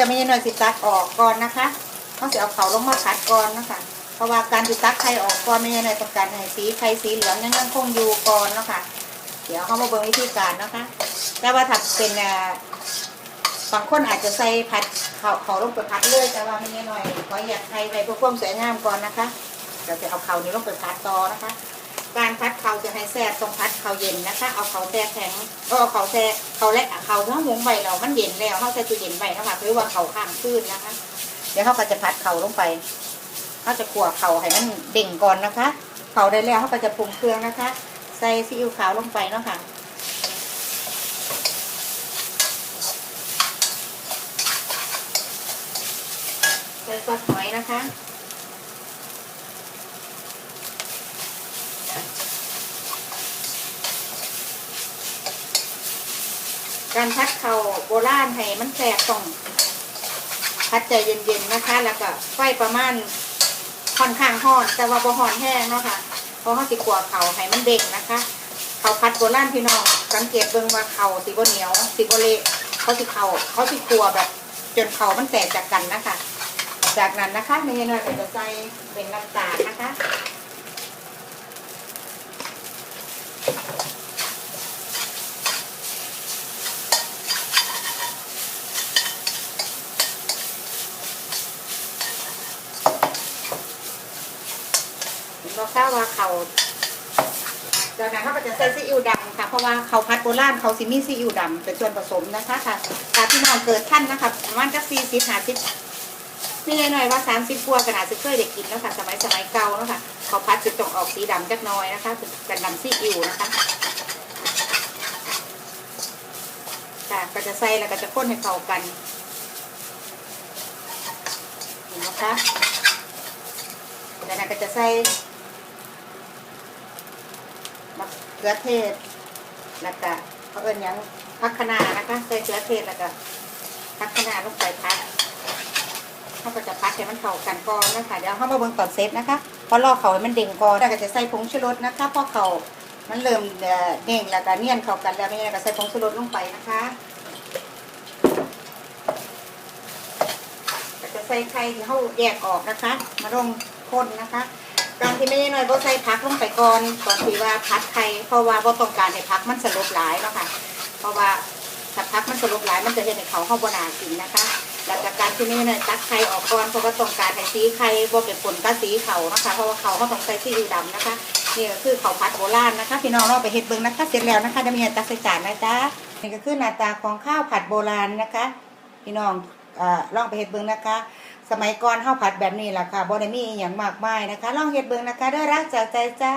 แล้วไม่ใช่หน่อยสิตักออกก่อนนะคะเขาจะเอาเขาลงมาผัดก่อนนะคะเพราะว่าการติตักไข่ออกก่อนไม่ใช่หน่อยต้องการให้สีไข่สีเหลืองยังยังคงอยู่ก่อนเนาะคะ เดี๋ยวเขามาเบิ่งวิธีการนะคะแต่ว่าถ้าเป็นอ่าบางคนอาจจะใส่ผัดเขาเขาลงไปผัดเลยแต่ว่าไม่ใช่หน่อยขออยากไข่ไปเพื่อความสวยงามก่อนนะคะเดี๋ยวจะเอาเขานี้ลงไปผัดต่อนะคะ การพัดเขาจะให้แซ่บต้องพัดเขาเย็นนะคะ เอาเขาแช่แข็งก็เอาเขาแช่เขาและเขาทั้งหงใบเรา มันเย็นแล้วเขาใส่ตู้เย็นใบนะคะหรือว่าเขาข้างขึ้นนะคะ เดี๋ยวเขาก็จะพัดเขาลงไปเขาจะขั่วเขาให้มันเด่งก่อนนะคะ เขาได้แล้วเขาก็จะปรุงเครื่องนะคะ ใส่ซีอิ๊วขาวลงไปเนาะค่ะใส่ซอสหอยนะคะ การพัดเข่าโบราณให้มันแสบต้องพัดใจเย็นๆนะคะ แล้วก็ไฟประมาณค่อนข้างห้อน แต่ว่าบ่ห้อนแห้งเนาะค่ะเพราะเขาสิขัวเข่าให้มันเด้งนะคะเขาพัดโบราณพี่น้องสังเกตเบิ่งว่าเข่าสิบ่เหนียวสิบ่เละเขาสิเข่าเขาสิขัวแบบ จนเข่ามันแตกจากกันนะคะ จากนั้นนะคะในน้อยก็จะใส่เป็นน้ำตาลนะคะ เราทราบว่าเขาจากนั้นเขาก็จะใส่ซีอิ๊วดำค่ะเพราะว่าเขาพัดโบราณเขาสิมีซีอิ๊วดำเป็นส่วนผสมนะคะค่ะถ้าพี่น้องเกิดท่านนะคะประมาณจะสี่สิบห้าสิบนี่เลยหน่อยว่าสามสิบกว่าขนาดจะเคยได้กินแล้วค่ะสมัยสมัยเก่าแล้วค่ะเขาพัดจะต้ออกสีดำจักหน้อยนะคะเป็นดำซีอิ๊วนะคะค่ะก็จะใส่แล้วก็จะข้นให้เข้ากันเห็นไหมคะจากนั้นก็จะใส่ มะเขือเทศแล้วก็เขาเอิญยังพักคะนานะคะใส่เขือเทศแล้วก็พักคะนาลงไปพักเขาก็จะพักให้มันเข้ากันก่อนนะคะเดี๋ยวเขามาเบิ่งตอนเซตนะคะเพราะรอเขาให้มันเด้งก่อนแล้วก็จะใส่ผงชูรสนะคะเพราะเขามันเริ่มเอ่อเด้งแล้วก็เนียนเข้ากันแล้วไม่งั้นก็ใส่ผงชูรสลงไปนะคะจะใส่ไข่ที่เขาแยกออกนะคะ มาลงคนนะคะ การที่ไม่ได้น้อยก็ใส่พักลงไปก่อนก่อนที่ว่าพักไข่เพราะว่าบ่ต้องการให้พักมันสลบหลายเนาะค่ะ เพราะว่าถ้าพักมันสลบหลายมันจะเห็นให้เขาเข้าบนากินนะคะแล้วจากการที่ไม่ได้น้อยตักไข่ออกก่อนเพราะว่าต้องการให้สีไข่บ่เป็นผลกับสีเขานะคะ เพราะว่าเขาเขาต้องใส่ซีอิ๊วดำนะคะนี่ก็คือเขาพัดโบราณนะคะ พี่น้องเราไปเฮ็ดเบิ่งนะคะเสร็จแล้วนะคะจะมีตักใส่จานนะจ๊ะนี่ก็คือหน้าตาของข้าวผัดโบราณนะคะ พี่น้องอ่อลองไปเฮ็ดเบิ่งนะคะ สมัยก่อนข้าวผัดแบบนี้แหละค่ะบ่ได้มีอหย่างมากมายนะคะ ลองเฮ็ดเบิ่งนะคะเด้อรักจากใจจ้า